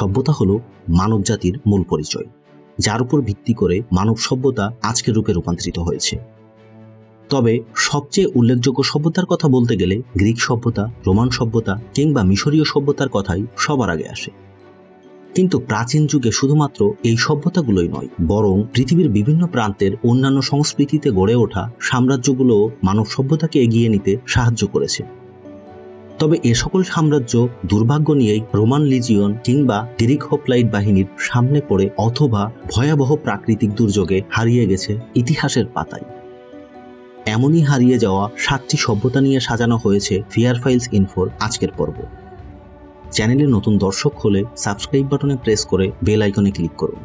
সভ্যতা হলো মানব জাতির মূল পরিচয়, যার উপর ভিত্তি করে মানব সভ্যতা আজকের রূপে রূপান্তরিত হয়েছে। তবে সবচেয়ে উল্লেখযোগ্য সভ্যতার কথা বলতে গেলে গ্রিক সভ্যতা, রোমান সভ্যতা কিংবা মিশরীয় সভ্যতার কথাই সবার আগে আসে। কিন্তু প্রাচীন যুগে শুধুমাত্র এই সভ্যতাগুলোই নয়, বরং পৃথিবীর বিভিন্ন প্রান্তের অন্যান্য সংস্কৃতিতে গড়ে ওঠা সাম্রাজ্যগুলো মানব সভ্যতাকে এগিয়ে নিতে সাহায্য করেছে। তবে এ সকল সাম্রাজ্য দুর্ভাগ্য নিয়েই রোমান লিজিয়ন কিংবা গ্রিক হোপলাইট বাহিনীর সামনে পড়ে অথবা ভয়াবহ প্রাকৃতিক দুর্যোগে হারিয়ে গেছে ইতিহাসের পাতায়। এমনই হারিয়ে যাওয়া সাতটি সভ্যতা নিয়ে সাজানো হয়েছে ফিয়ার ফাইলস ইনফোর আজকের পর্ব। চ্যানেলে নতুন দর্শক হলে সাবস্ক্রাইব বাটনে প্রেস করে বেল আইকনে ক্লিক করুন।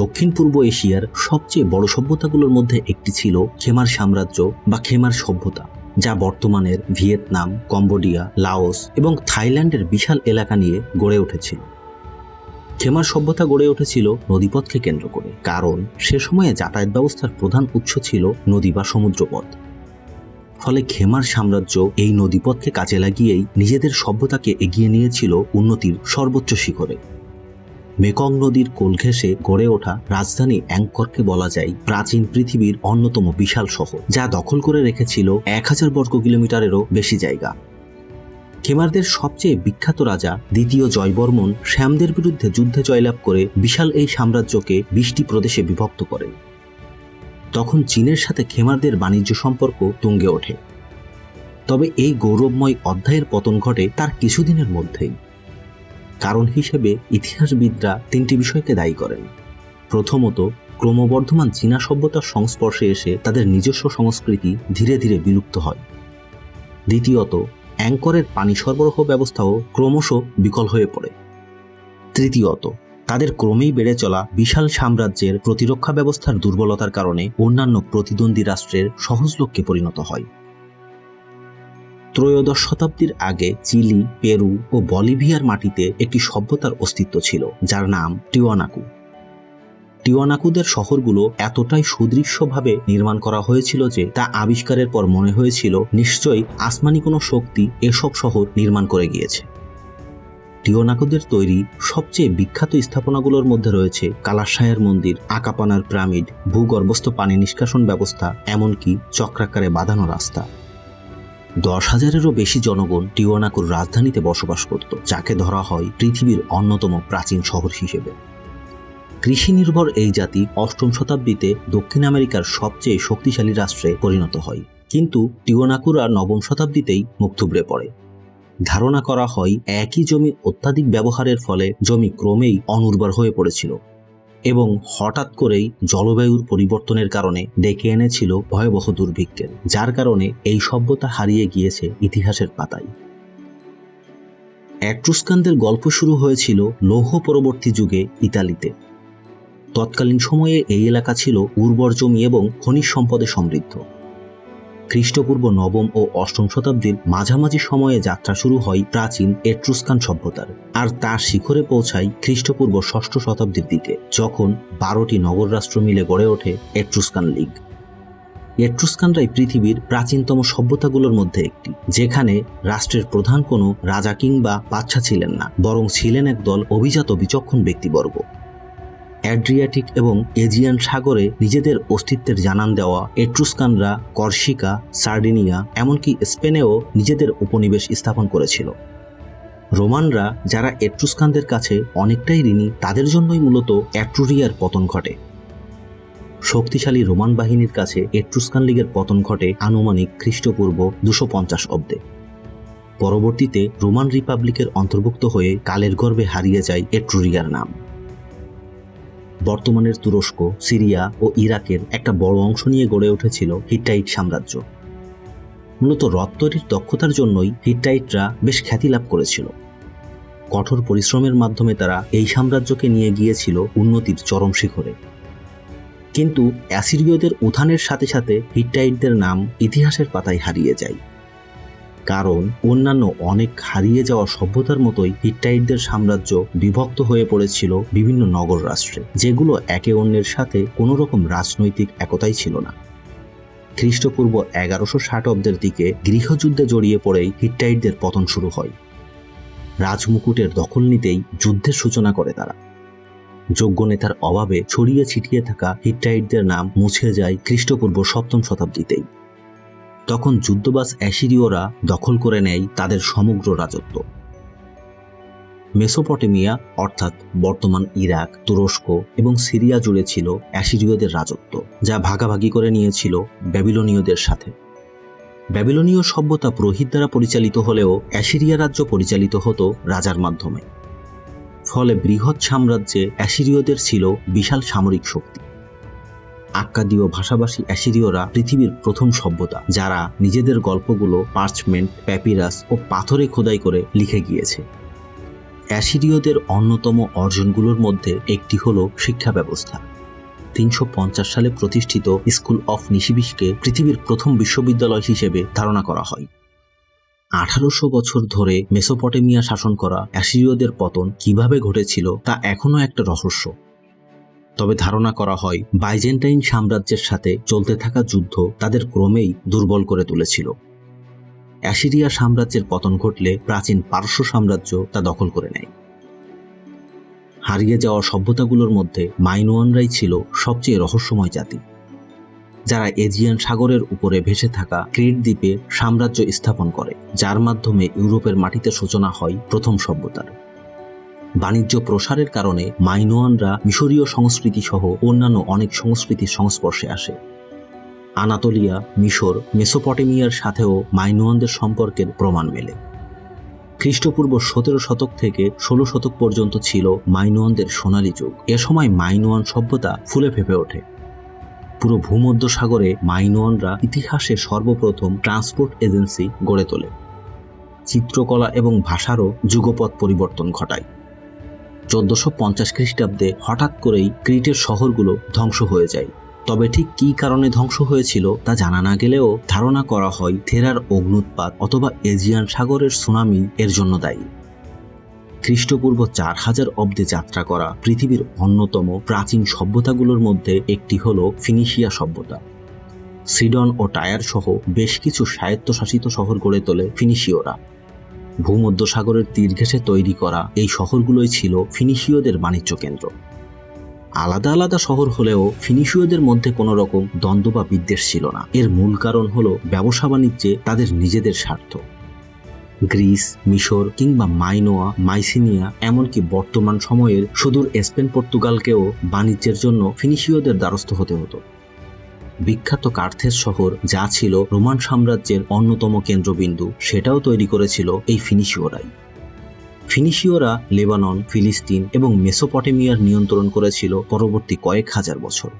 দক্ষিণ পূর্ব এশিয়ার সবচেয়ে বড় সভ্যতাগুলোর মধ্যে একটি ছিল খেমার সাম্রাজ্য বা খেমার সভ্যতা, যা বর্তমানের ভিয়েতনাম, কম্বোডিয়া, লাওস এবং থাইল্যান্ডের বিশাল এলাকা নিয়ে গড়ে উঠেছিল। খেমার সভ্যতা গড়ে উঠেছিল নদীপথকে কেন্দ্র করে, কারণ সে সময়ে যাতায়াত ব্যবস্থার প্রধান উৎস ছিল নদী বা সমুদ্রপথ। ফলে খেমার সাম্রাজ্য এই নদীপথকে কাজে লাগিয়েই নিজেদের সভ্যতাকে এগিয়ে নিয়েছিল উন্নতির সর্বোচ্চ শিখরে। মেকং নদীর কোল ঘেঁষে গড়ে ওঠা রাজধানী অ্যাংকরকে বলা যায় প্রাচীন পৃথিবীর অন্যতম বিশাল শহর, যা দখল করে রেখেছিল এক হাজার বর্গ কিলোমিটারেরও বেশি জায়গা। খেমারদের সবচেয়ে বিখ্যাত রাজা দ্বিতীয় জয়বর্মন শ্যামদের বিরুদ্ধে যুদ্ধে জয়লাভ করে বিশাল এই সাম্রাজ্যকে বিশটি প্রদেশে বিভক্ত করেন তখন চীনের সাথে খেমারদের বাণিজ্য সম্পর্ক তুঙ্গে ওঠে। তবে এই গৌরবময় অধ্যায়ের পতন ঘটে তার কিছুদিনের মধ্যেই। কারণ হিসেবে ইতিহাসবিদরা তিনটি বিষয়কে দায়ী করেন। প্রথমত, ক্রমবর্ধমান চীনা সভ্যতার সংস্পর্শে এসে তাদের নিজস্ব সংস্কৃতি ধীরে ধীরে বিলুপ্ত হয়। দ্বিতীয়ত, অ্যাঙ্করের পানি সরবরাহ ব্যবস্থাও ক্রমশ বিকল হয়ে পড়ে। তৃতীয়ত, তাদের ক্রমেই বেড়ে চলা বিশাল সাম্রাজ্যের প্রতিরক্ষা ব্যবস্থার দুর্বলতার কারণে অন্যান্য প্রতিদ্বন্দ্বী রাষ্ট্রের সহজলক্ষ্যে পরিণত হয়। ত্রয়োদশ শতাব্দীর আগে চিলি, পেরু ও বলিভিয়ার মাটিতে একটি সভ্যতার অস্তিত্ব ছিল, যার নাম টিওয়ানাকু। টিওয়ানাকুদের শহরগুলো এতটাই সুদৃশ্যভাবে নির্মাণ করা হয়েছিল যে তা আবিষ্কারের পর মনে হয়েছিল, নিশ্চয়ই আসমানি কোনো শক্তি এসব শহর নির্মাণ করে গিয়েছে। টিওনাকুদের তৈরি সবচেয়ে বিখ্যাত স্থাপনাগুলোর মধ্যে রয়েছে কালাশায়ের মন্দির, আকাপানার পিরামিড, ভূগর্ভস্থ পানি নিষ্কাশন ব্যবস্থা, এমনকি চক্রাকারে বাঁধানো রাস্তা। দশ হাজারেরও বেশি জনগণ টিওয়ানাকুর রাজধানীতে বসবাস করত, যাকে ধরা হয় পৃথিবীর অন্যতম প্রাচীন শহর হিসেবে। কৃষি নির্ভর এই জাতি অষ্টম শতাব্দীতে দক্ষিণ আমেরিকার সবচেয়ে শক্তিশালী রাষ্ট্রে পরিণত হয়। কিন্তু টিওনাকুরা নবম শতাব্দীতেই মুখ থুবড়ে পড়ে। ধারণা করা হয়, একই জমি অত্যাধিক ব্যবহারের ফলে জমি ক্রমেই অনুর্বর হয়ে পড়েছিল। এবং হঠাৎ করেই জলবায়ুর পরিবর্তনের কারণে ডেকে এনেছিল ভয়াবহ দুর্ভিক্ষের, যার কারণে এই সভ্যতা হারিয়ে গিয়েছে ইতিহাসের পাতায়। অ্যাট্রুস্কানদের গল্প শুরু হয়েছিল লৌহ পরবর্তী যুগে ইতালিতে। তৎকালীন সময়ে এই এলাকা ছিল উর্বর জমি এবং খনিজ সম্পদে সমৃদ্ধ। খ্রিস্টপূর্ব নবম ও অষ্টম শতাব্দীর মাঝামাঝি সময়ে যাত্রা শুরু হয় প্রাচীন এট্রুস্কান সভ্যতার। আর তার শিখরে পৌঁছায় খ্রিস্টপূর্ব ষষ্ঠ শতাব্দীর দিকে, যখন বারোটি নগর রাষ্ট্র মিলে গড়ে ওঠে এট্রুস্কান লীগ। এট্রুস্কানরাই পৃথিবীর প্রাচীনতম সভ্যতাগুলোর মধ্যে একটি, যেখানে রাষ্ট্রের প্রধান কোনো রাজা কিংবা বাচ্চা ছিলেন না, বরং ছিলেন একদল অভিজাত বিচক্ষণ ব্যক্তিবর্গ। অ্যাড্রিয়াটিক এবং এজিয়ান সাগরে নিজেদের অস্তিত্বের জানান দেওয়া এট্রুস্কানরা কর্সিকা সার্ডিনিয়া, এমনকি স্পেনেও নিজেদের উপনিবেশ স্থাপন করেছিল। রোমানরা যারা এট্রুস্কানদের কাছে অনেকটাই ঋণী, তাদের জন্যই মূলত অ্যাট্রুরিয়ার পতন ঘটে। শক্তিশালী রোমান বাহিনীর কাছে এট্রুস্কান লীগের পতন ঘটে আনুমানিক খ্রিস্টপূর্ব দুশো পঞ্চাশ অব্দে। পরবর্তীতে রোমান রিপাবলিকের অন্তর্ভুক্ত হয়ে কালের গর্ভে হারিয়ে যায় এট্রুরিয়ার নাম। বর্তমানের তুরস্ক, সিরিয়া ও ইরাকের একটা বড় অংশ নিয়ে গড়ে উঠেছিল হিট্টাইট সাম্রাজ্য। মূলত রথ তৈরির দক্ষতার জন্যই হিট্টাইটরা বেশ খ্যাতি লাভ করেছিল। কঠোর পরিশ্রমের মাধ্যমে তারা এই সাম্রাজ্যকে নিয়ে গিয়েছিল উন্নতির চরম শিখরে। কিন্তু অ্যাসিরীয়দের উত্থানের সাথে সাথে হিট্টাইটদের নাম ইতিহাসের পাতায় হারিয়ে যায়। কারণ অন্যান্য অনেক হারিয়ে যাওয়া সভ্যতার মতোই হিট্টাইটদের সাম্রাজ্য বিভক্ত হয়ে পড়েছিল বিভিন্ন নগর রাষ্ট্রে, যেগুলো একে অন্যের সাথে কোনো রকম রাজনৈতিক একতাই ছিল না। খ্রিস্টপূর্ব এগারোশো ষাট অব্দের দিকে গৃহযুদ্ধে জড়িয়ে পড়েই হিট্টাইটদের পতন শুরু হয়। রাজমুকুটের দখল নিতেই যুদ্ধের সূচনা করে তারা। যোগ্য নেতার অভাবে ছড়িয়ে ছিটিয়ে থাকা হিট্টাইটদের নাম মুছে যায় খ্রিস্টপূর্ব সপ্তম শতাব্দীতেই। তখন যুদ্ধবাস অ্যাসিরীয়রা দখল করে নেয় তাদের সমগ্র রাজত্ব। মেসোপটেমিয়া, অর্থাৎ বর্তমান ইরাক, তুরস্ক এবং সিরিয়া জুড়ে ছিল অ্যাসিরীয়দের রাজত্ব, যা ভাগাভাগি করে নিয়েছিল ব্যাবিলনীয়দের সাথে। ব্যাবিলনীয় সভ্যতা পুরোহিত দ্বারা পরিচালিত হলেও অ্যাসিরিয়া রাজ্য পরিচালিত হতো রাজার মাধ্যমে। ফলে বৃহৎ সাম্রাজ্যে অ্যাসিরীয়দের ছিল বিশাল সামরিক শক্তি। আক্কাদীয় ভাষাভাষী অ্যাসিরীয়রা পৃথিবীর প্রথম সভ্যতা, যারা নিজেদের গল্পগুলো পার্চমেন্ট, প্যাপিরাস ও পাথরে খোদাই করে লিখে গিয়েছে। অ্যাসিরীয়দের অন্যতম অর্জনগুলোর মধ্যে একটি হল শিক্ষা ব্যবস্থা। তিনশো পঞ্চাশ সালে প্রতিষ্ঠিত স্কুল অফ নিশিবিশকে পৃথিবীর প্রথম বিশ্ববিদ্যালয় হিসেবে ধারণা করা হয়। আঠারোশো বছর ধরে মেসোপটেমিয়া শাসন করা অ্যাসিরীয়দের পতন কীভাবে ঘটেছিল তা এখনও একটা রহস্য। তবে ধারণা করা হয়, বাইজেন্টাইন সাম্রাজ্যের সাথে চলতে থাকা যুদ্ধ তাদের ক্রমেই দুর্বল করে তুলেছিল। অ্যাসিরিয়া সাম্রাজ্যের পতন ঘটলে প্রাচীন পারস্য সাম্রাজ্য তা দখল করে নেয়। হারিয়ে যাওয়া সভ্যতাগুলোর মধ্যে মাইনোয়ানরাই ছিল সবচেয়ে রহস্যময় জাতি। যারা এজিয়ান সাগরের উপরে ভেসে থাকা ক্রিট দ্বীপে সাম্রাজ্য স্থাপন করে, যার মাধ্যমে ইউরোপের মাটিতে সূচনা হয় প্রথম সভ্যতার। বাণিজ্য প্রসারের কারণে মাইনোয়ানরা মিশরীয় সংস্কৃতি সহ অন্যান্য অনেক সংস্কৃতির সংস্পর্শে আসে। আনাতোলিয়া, মিশর, মেসোপটেমিয়ার সাথেও মাইনোয়ানদের সম্পর্কের প্রমাণ মেলে। খ্রিস্টপূর্ব সতেরো শতক থেকে ষোলো শতক পর্যন্ত ছিল মাইনোয়ানদের সোনালী যুগ। এ সময় মাইনোয়ান সভ্যতা ফুলে ফেপে ওঠে। পুরো ভূমধ্য সাগরে মাইনোয়ানরা ইতিহাসে সর্বপ্রথম ট্রান্সপোর্ট এজেন্সি গড়ে তোলে। চিত্রকলা এবং ভাষারও যুগপৎ পরিবর্তন ঘটায়। চোদ্দশো পঞ্চাশ খ্রিস্টাব্দে হঠাৎ করেই ক্রিটের শহরগুলো ধ্বংস হয়ে যায়। তবে ঠিক কি কারণে ধ্বংস হয়েছিল তা জানা না গেলেও ধারণা করা হয় থেরার অগ্নুৎপাত অথবা এজিয়ান সাগরের সুনামি এর জন্য দায়ী। খ্রিস্টপূর্ব চার হাজার অব্দে যাত্রা করা পৃথিবীর অন্যতম প্রাচীন সভ্যতাগুলোর মধ্যে একটি হল ফিনিশিয়া সভ্যতা। সিডন ও টায়ার সহ বেশ কিছু স্বায়ত্তশাসিত শহর গড়ে তোলে ফিনিশীয়রা। ভূমধ্য সাগরের তীর ঘেঁষে তৈরি করা এই শহরগুলোই ছিল ফিনিশীয়দের বাণিজ্য কেন্দ্র। আলাদা আলাদা শহর হলেও ফিনিশীয়দের মধ্যে কোনো রকম দ্বন্দ্ব বা বিদ্বেষ ছিল না। এর মূল কারণ হলো ব্যবসা বাণিজ্যে তাদের নিজেদের স্বার্থ। গ্রিস, মিশর কিংবা মাইনোয়া, মাইসিনিয়া এমনকি বর্তমান সময়ের সুদূর স্পেন পর্তুগালকেও বাণিজ্যের জন্য ফিনিশীয়দের দ্বারস্থ হতে হতো। বিখ্যাত কার্থেস শহর যা ছিল রোমান সাম্রাজ্যের অন্যতম কেন্দ্রবিন্দু, সেটাও তৈরি করেছিল এই ফিনিশীয়রাই। ফিনিশীয়রা লেবানন, ফিলিস্তিন এবং মেসোপটেমিয়ার নিয়ন্ত্রণ করেছিল পরবর্তী কয়েক হাজার বছর।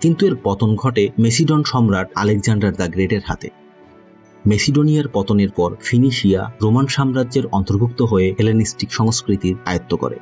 কিন্তু এর পতন ঘটে মেসিডন সম্রাট আলেকজান্ডার দ্য গ্রেটের হাতে। মেসিডোনিয়ার পতনের পর ফিনিশিয়া রোমান সাম্রাজ্যের অন্তর্ভুক্ত হয়ে হেলেনিস্টিক সংস্কৃতির আয়ত্ত করে।